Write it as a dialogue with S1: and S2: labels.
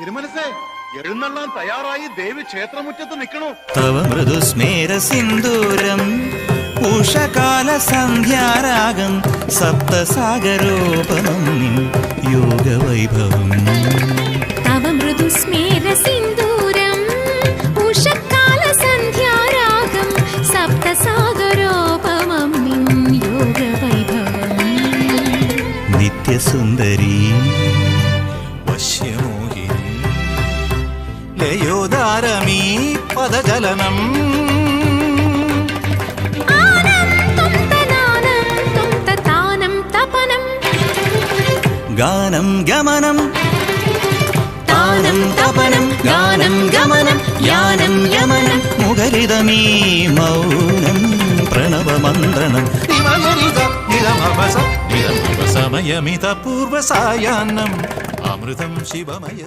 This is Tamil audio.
S1: തിരുമനസേ എഴുന്നള്ളാൻ തയ്യാറായി ദേവി ക്ഷേത്രമുറ്റത്ത് നിൽക്കണു.
S2: തവ മൃദുസ്മേര സിന്ദൂരം ഉഷകാല സന്ധ്യാരാഗം സപ്തസാഗരോപമം യോഗവൈഭവം.
S3: തവ മൃദുസ്മേര സിന്ദൂരം ഉഷകാല സന്ധ്യാരാഗം സപ്തസാഗരോപമം യോഗവൈഭവം.
S2: നിത്യസുന്ദരീ.
S4: లయోదారమీ పదజలనం
S2: గానం గమనం
S3: தானம் தபனம். கானம் கமனம். யானம் யமனம்.
S2: முகரிதமே மௌனம் பிரணவ மந்திரணம்.
S4: சமயமித பூர்வ சாயானம் அமிர்தம் சிவமய